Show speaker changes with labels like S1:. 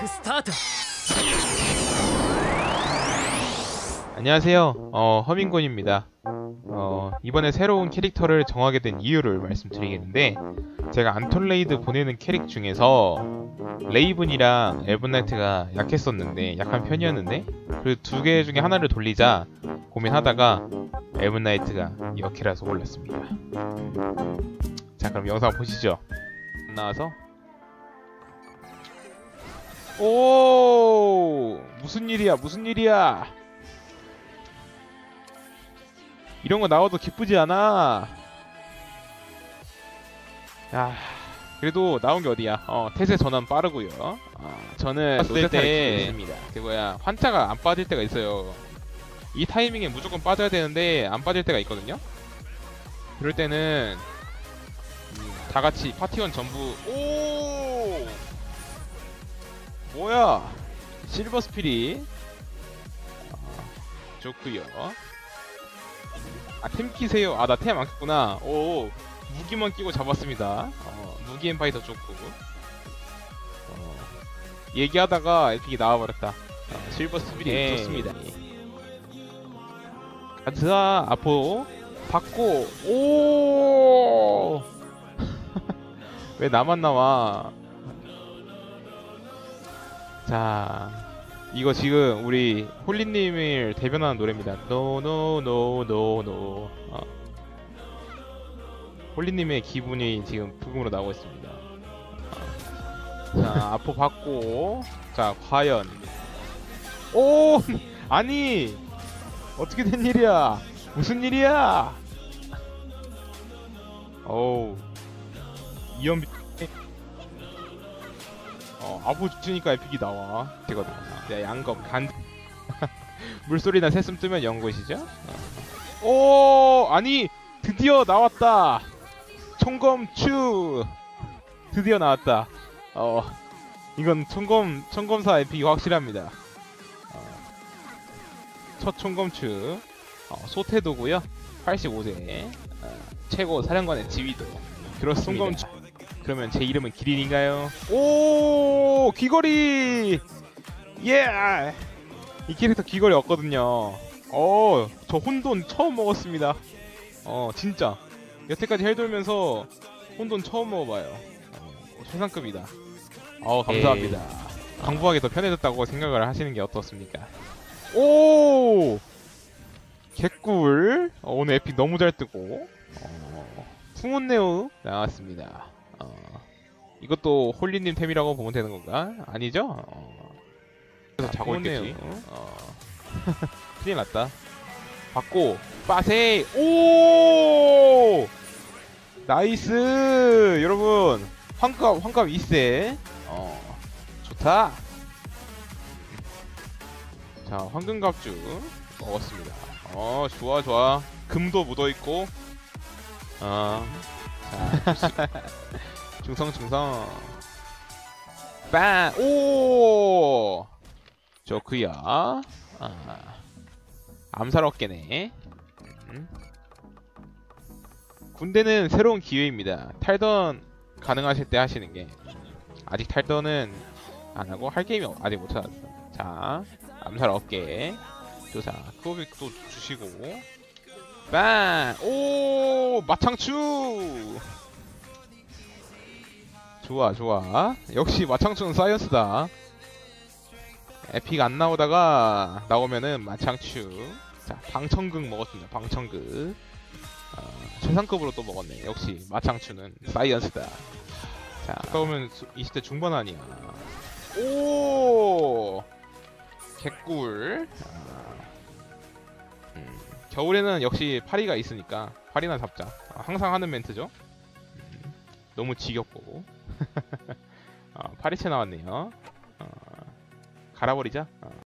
S1: クスタート
S2: 안녕하세요. 어, 허민곤입니다. 어, 이번에 새로운 캐릭터를 정하게 된 이유를 말씀드리겠는데, 제가 안톨레이드 보내는 캐릭 중에서 레이븐이랑 엘븐나이트가 약했었는데, 약한 편이었는데, 그 두 개 중에 하나를 돌리자 고민하다가 엘븐나이트가 역해라서 올렸습니다. 자, 그럼 영상 보시죠. 나와서 오 무슨 일이야 무슨 일이야? 이런 거 나와도 기쁘지 않아? 야 그래도 나온 게 어디야? 어 태세 전환 빠르고요. 아, 저는
S3: 봤을
S2: 때그 뭐야 환자가 안 빠질 때가 있어요. 이 타이밍에 무조건 빠져야 되는데 안 빠질 때가 있거든요. 그럴 때는 음, 다 같이 파티원 전부. 오 뭐야? 실버 스피릿 아, 좋구요. 아템 키세요. 아 나 템 안 켰구나. 오 무기만 끼고 잡았습니다. 어, 무기 엠파이더 좋고. 어, 얘기하다가 에픽이 나와버렸다. 어, 실버 스피릿
S3: 예.
S2: 좋습니다. 가자 아포 받고. 오! 왜 나만 나와 자, 이거 지금 우리 홀리님을 대변하는 노래입니다. No. 어. 홀리님의 기분이 지금 부금으로 나오고 있습니다. 어. 자, 아포 받고, 자, 과연. 오! 아니! 어떻게 된 일이야? 무슨 일이야? 어우. 이연비. 어, 아부 주니까 에픽이 나와. 되거든. 네, 양검 간. 물소리나 새숨 뜨면 연것이죠. 어. 오, 아니 드디어 나왔다. 총검추. 드디어 나왔다. 어, 이건 총검 총검사 에픽이 확실합니다. 어, 첫 총검추. 어, 소태도고요. 85세. 어, 최고 사령관의 지위도. 그렇습니다. 총검추. 그러면 제 이름은 기린인가요? 오 귀걸이 예! 이 캐릭터 귀걸이 없거든요. 어, 저 혼돈 처음 먹었습니다. 어, 진짜 여태까지 헬 돌면서 혼돈 처음 먹어봐요. 어, 최상급이다. 어, 감사합니다. 강부하게 더 편해졌다고 생각을 하시는 게 어떻습니까? 오! 개꿀. 어, 오늘 에픽 너무 잘 뜨고. 어, 풍운네오 나왔습니다. 어, 이것도 홀리님 템이라고 보면 되는 건가? 아니죠? 어,
S3: 그래서 자고
S2: 좋네요.
S3: 있겠지.
S2: 어. 큰일 났다. 받고 빠세 오 나이스 여러분 환갑 환갑 2세 어 좋다 자 황금갑주 먹었습니다 어 좋아 좋아 금도 묻어있고 어 자 중성 중성. 빵오! 좋구요 아, 암살 어깨네. 음. 군대는 새로운 기회입니다. 탈던 가능하실 때 하시는 게. 아직 탈던은 안 하고 할 게임이 아직 못 찾았어. 자 암살 어깨 조사. 그거도 주시고. 빵 오! 마창추 좋아 좋아. 역시 마창추는 사이언스다. 에픽 안 나오다가 나오면은 마창추. 자 방청극 먹었습니다 방청극. 어, 최상급으로 또 먹었네. 역시 마창추는 사이언스다. 자 보면 20대 중반 아니야. 오! 개꿀. 아, 음, 겨울에는 역시 파리가 있으니까 파리나 잡자. 아, 항상 하는 멘트죠? 음, 너무 지겹고 아, 파리채 나왔네요 어, 갈아버리자 어.